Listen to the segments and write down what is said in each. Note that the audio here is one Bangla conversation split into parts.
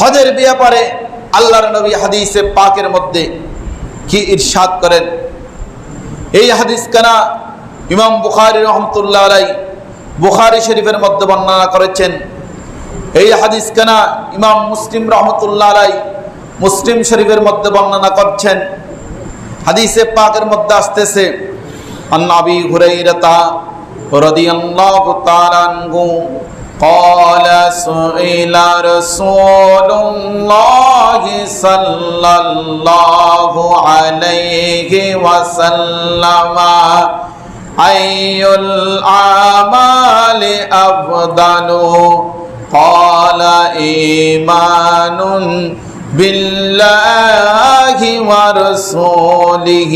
হজের ব্যাপারে আল্লাহর নবী হাদিসে পাকের মধ্যে কি ইরশাদ করেন? এই হাদিস কানা ইমাম বুখারি রহমতুল্লাহ আলাই বুখারি শরীফের মধ্যে বর্ণনা করেছেন। এই হাদিস কানা ইমাম মুসলিম রহমতুল্লাহ আলাই মুসলিম শরীফের মধ্যে বর্ণনা করছেন। হাদিসে পাকের মধ্যে আসতেছে অন্নাবি হুরাইরাতা রতা তাআলা আনহু قال سئل رسول الله صلى الله عليه وسلم أي الأعمال أفضل قال إيمان بالله ورسوله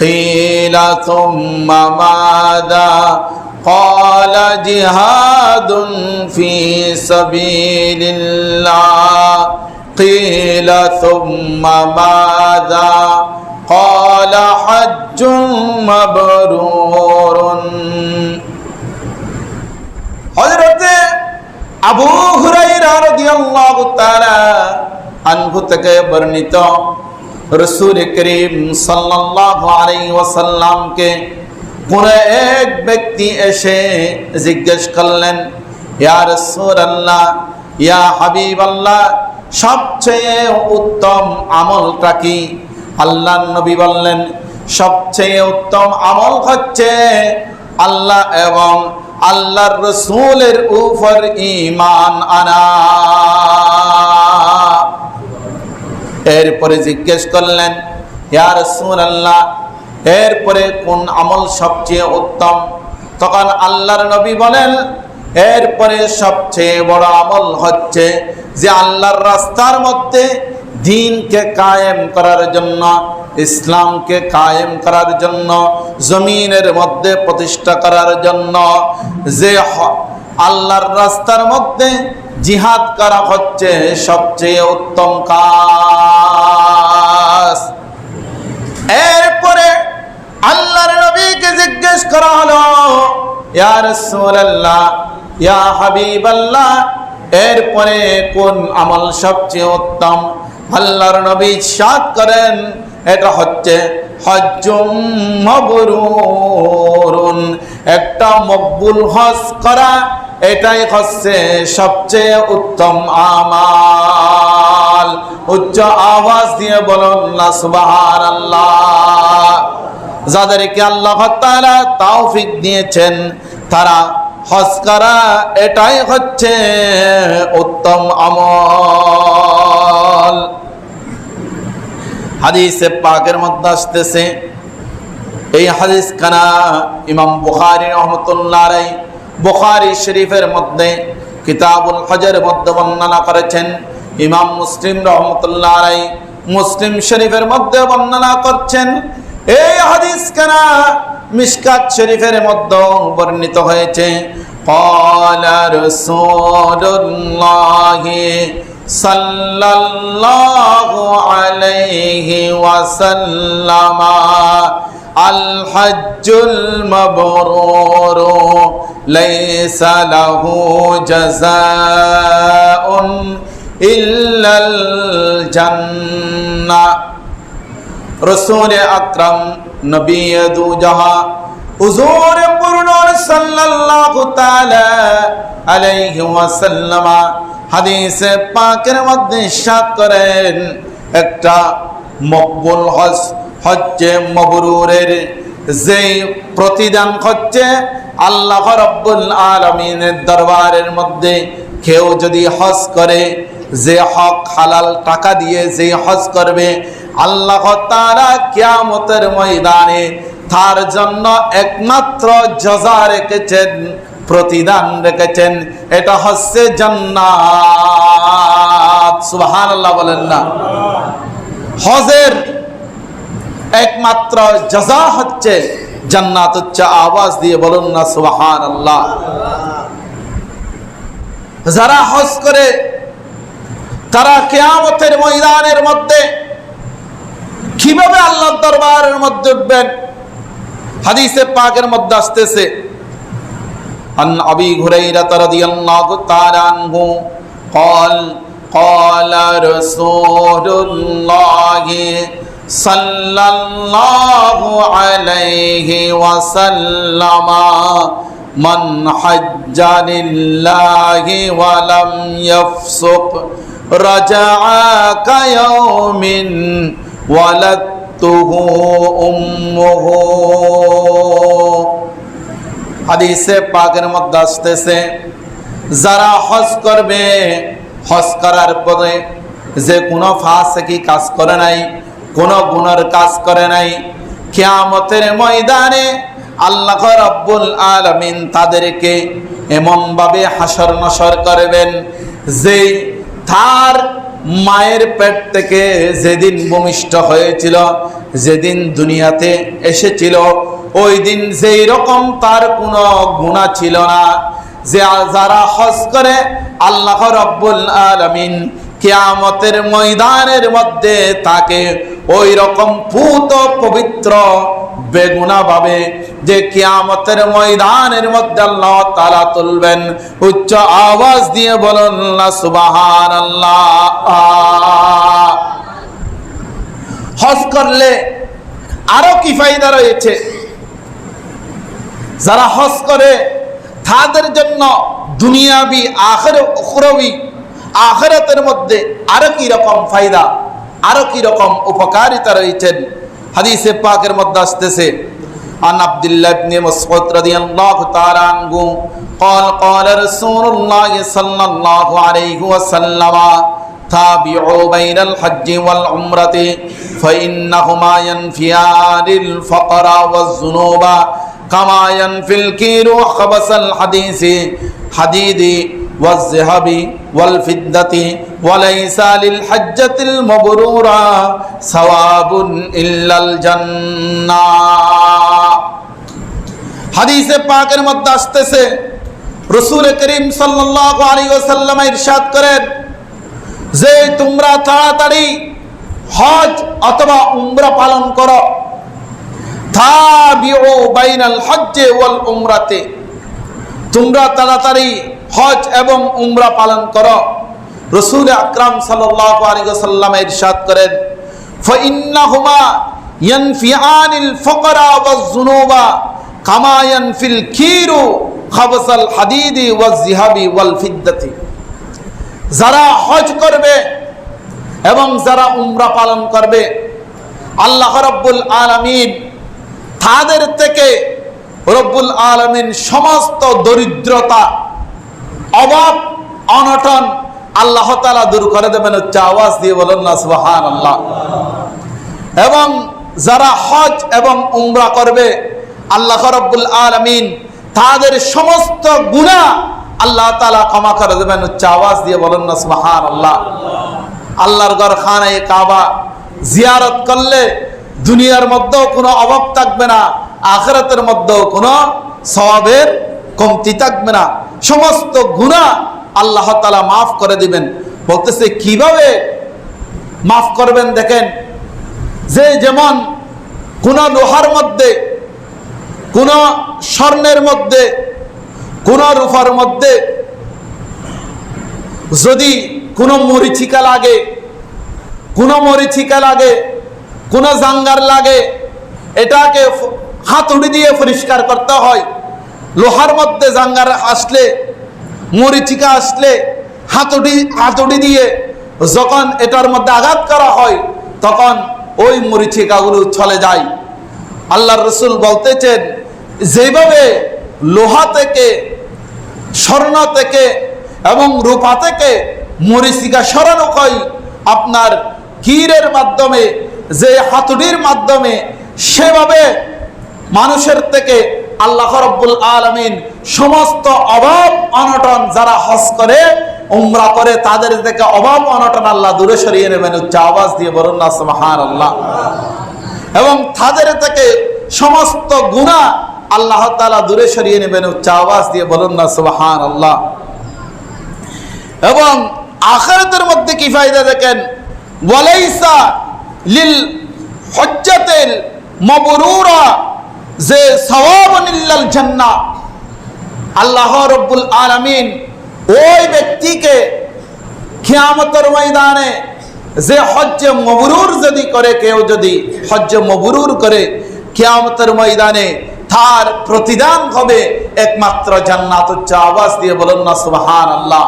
قيل ثم ماذا قال جهاد في سبيل الله قيل ثم ماذا قال حج مبرور হযরতে আবু হুরাইরা রাদিয়াল্লাহু তাআলা আনহু থেকে বর্ণিত রসুল করিম সাল্লাল্লাহু আলাইহি ওয়াসাল্লামকে কোন এক ব্যক্তি এসে জিজ্ঞেস করলেন, ইয়া রাসূলুল্লাহ, ইয়া হাবিবাল্লাহ, সবচেয়ে উত্তম আমলটা কি? আল্লাহ নবী বললেন, সবচেয়ে উত্তম আমল হচ্ছে আল্লাহ এবং আল্লাহর রসুলের উপর ইমান আনা। এরপরে জিজ্ঞেস করলেন ইয়ার আল্লাহ এরপরে কোন আমল সবচেয়ে উত্তম? তখন আল্লাহর নবী বলেন, এরপরে সবচেয়ে বড় আমল হচ্ছে যে আল্লাহর রাস্তার মধ্যে দিনকে কায়েম করার জন্য, ইসলামকে কায়েম করার জন্য, জমিনের মধ্যে প্রতিষ্ঠা করার জন্য যে আল্লাহর রাস্তার মধ্যে জিহাদ করা হচ্ছে সবচেয়ে উত্তম কাজ। আল্লাহর নবীকে জিজ্ঞেস করা হলো, ইয়া রাসূলুল্লাহ, ইয়া হাবিবাল্লাহ, এরপরে কোন আমল সবচেয়ে উত্তম? আল্লাহর নবী সাত করেন, এটা হচ্ছে হজ্জুম মাবরুরুন, একটা মকবুল হজ করা, এটাই হচ্ছে সবচেয়ে উত্তম আমাল। উচ্চ আওয়াজ দিয়ে বলুন না, সুবহানাল্লাহ। যাদেরকে আল্লাহ তাআলা তৌফিক দিয়েছেন, তারা হজ করা এটাই হচ্ছে উত্তম আমল। হাদিসে পাকের মধ্যে আসতেছে, এই হাদিস কানা ইমাম বুখারি রহমতুল্লাহ রাই বুখারি শরীফের মধ্যে কিতাবুল হজের মধ্যে বর্ণনা করেছেন। ইমাম মুসলিম রহমতুল্লাহ রাই মুসলিম শরীফের মধ্যে বর্ণনা করছেন এই হাদিস কানা মিশকাত শরীফের মধ্যে বর্ণিত হয়েছে قال رسول الله صلى الله عليه وسلم الحج المبرور ليس له جزاء إلا الجنة রসুল আকরাম নবী দু জাহা হুজুর পুরনুর সাল্লাল্লাহু তাআলা আলাইহি ওয়াসাল্লাম হাদিস পাকের মধ্যে ইরশাদ করেন, একটা মকবুল হজ হচ্ছে মবরুরের যে প্রতিদান হচ্ছে, আল্লাহ রাব্বুল আলামিনের দরবারের মধ্যে কেউ যদি হজ করে যে হক হালাল টাকা দিয়ে যে হজ করবে, আল্লাহ তাআলা কিয়ামতের ময়দানে তার জন্য একমাত্র যজা রেখেছেন, প্রতিদান রেখেছেন। এটা হচ্ছে জান্নাত। সুবহানাল্লাহ বলেন না। হজের একমাত্র যজা হচ্ছে জান্নাত, হচ্ছে আওয়াজ দিয়ে বলুন না সুবহানাল্লাহ। যারা হজ করে তারা কেয়ামতের ময়দানের মধ্যে কিভাবে আল্লাহর দরবারের মধ্যে উঠবেন হাদিসে পাকের মধ্যে আসতেছে عن أبي هريرة رضي الله تعالى عنه قال قال رسول الله صلى الله عليه وسلم من حج لله ولم يفسق رجع كيوم ولدته أمه হাদিসে পাকের মধ্যে আসতেছে যারা হজ করবে হজ করার পরে যে কোনো ফাঁসে কাজ করে নাই কোনো গুণের কাজ করে নাই কিয়ামতের ময়দানে আল্লাহ রব্বুল আলমিন তাদেরকে এমনভাবে হাসর নসর করবেন যে তার মায়ের পেট থেকে যেদিন ভূমিষ্ঠ হয়েছিল, যেদিন দুনিয়াতে এসেছিল ওই দিন যেই রকম তার কোনো গুণা ছিল না। যে যারা হজ করে, আল্লাহ রব্বুল আলমিন কেয়ামতের ময়দানের মধ্যে তাকে ওই রকম পুত পবিত্র বেগুনা ভাবে যে কিয়ামতের ময়দানের মধ্যে আল্লাহ তালা তুলবেন, উচ্চ আওয়াজ দিয়ে বলুন সুবাহান আল্লাহ হজ করলে আরও কি ফায়দা রয়েছে? যারা হজ করে, তাদের জন্য দুনিয়াবি, আখের, উখরবি, আখেরাতের মধ্যে আরও কি রকম ফায়দা, আরও কি রকম উপকারিতা রয়েছেন? হাদিসে পাকের মধ্যে আসতেছে عن عبد الله بن مسعود رضي الله تعالى عنه قال قال رسول الله صلى الله عليه وسلم تابعوا بين الحج والعمرة فإنهما ينفيان الفقر والذنوب كما ينفي الكير خبث الحديث حديد والذهب والفضة وليس للحجة المبرورة ثواب إلا الجنة. হাদিসে পাকের মধ্যে আসতেছে, রসুল করিম সাল্লাল্লাহু আলাইহি ওয়াসাল্লাম ইরশাদ করেন, যে তোমরা তাড়াতাড়ি হজ অথবা উমরা পালন করো। বাইনাল হজ্জে ওয়াল উমরাতে। তোমরা তাড়াতাড়ি হজ এবং উমরা পালন করো। রসুল আকরাম সাল্লাল্লাহু আলাইহি ওয়াসাল্লাম ইরশাদ করেন ফাইন্নাহুমা ইয়ানফিআনিল ফাকরা ওয়াজ যুনুবা কামা ইয়ানফিল কিরু খাবসাল হাদিদি ওয়াজ জিহাবি ওয়াল ফিদ্দাতি। যারা হজ করবে এবং যারা উমরা পালন করবে, আল্লাহ রব্বুল আলামিন তাদের থেকে রব্বুল আলমিন সমস্ত দরিদ্রতা, অভাব, অনটন আল্লাহ তালা দূর করে দেবেন হচ্ছে আওয়াজ দিয়ে বলেন না সুবাহান আল্লাহ এবং যারা হজ এবং উমরা করবে আল্লাহ রব্বুল আলমিন তাদের সমস্ত গুণা আল্লাহ তালা ক্ষমা করে দেবেন। হচ্ছে আওয়াজ দিয়ে বলেন না সুবাহান আল্লাহ আল্লাহর ঘর খানায় কাবা জিয়ারত করলে দুনিয়ার মধ্যেও কোনো অভাব থাকবে না, আখরাতের মধ্যেও কোনো সবাবের কমতি থাকবে না। সমস্ত গুণা আল্লাহ তালা মাফ করে দিবেন। বলতেছে, কীভাবে মাফ করবেন দেখেন? যে যেমন কোন লোহার মধ্যে কোন স্বর্ণের মধ্যে, কোন রূপার মধ্যে যদি কোনো মরিচিকা লাগে, কোনো মরিচিকা লাগে, কোনো জাঙ্গার লাগে, এটাকে হাতুড়ি দিয়ে পরিষ্কার করতে হয়। লোহার মধ্যে জাঙ্গার আসলে, মরিচিকা আসলে হাতুড়ি হাতুড়ি দিয়ে যখন এটার মধ্যে আঘাত করা হয়, তখন ওই মরিচিকাগুলো চলে যায়। আল্লাহ রসুল বলতেছেন যেভাবে লোহা থেকে, স্বর্ণ থেকে এবং রূপা থেকে মরিচিকা সরানো হয়, আপনার কিরের মাধ্যমে, যে হাতুড়ির মাধ্যমে, সেভাবে মানুষের থেকে আল্লাহ রব্বুল আলমিন সমস্ত অভাব অনটন যারা হজ করে, উমরা করে, তাদের থেকে অভাব অনটন আল্লাহ দূরে সরিয়ে নেবেন, উচ্চ আওয়াজ দিয়ে বলুন আল্লাহ এবং তাদের থেকে সমস্ত গুণা আল্লাহ তালা দূরে সরিয়ে নেবেন উচ্চ আওয়াজ দিয়ে বলুন না সুবহান আল্লাহ এবং আখেরাতের মধ্যে কি ফায়দা দেখেন? ওয়ালাইসা লিল হজ্জাতিল মাবরুরা, যে সওয়াবুনিল্লাল জান্নাহ। আল্লাহ রব্বুল আলামিন ওই ব্যক্তিকে কিয়ামতের ময়দানে যে হজ্জে মবরুর যদি করে, কেউ যদি হজ্জে মবরুর করে, কিয়ামতের ময়দানে তার প্রতিদান হবে একমাত্র জান্নাত আওয়াজ দিয়ে বলুন না সুবহান আল্লাহ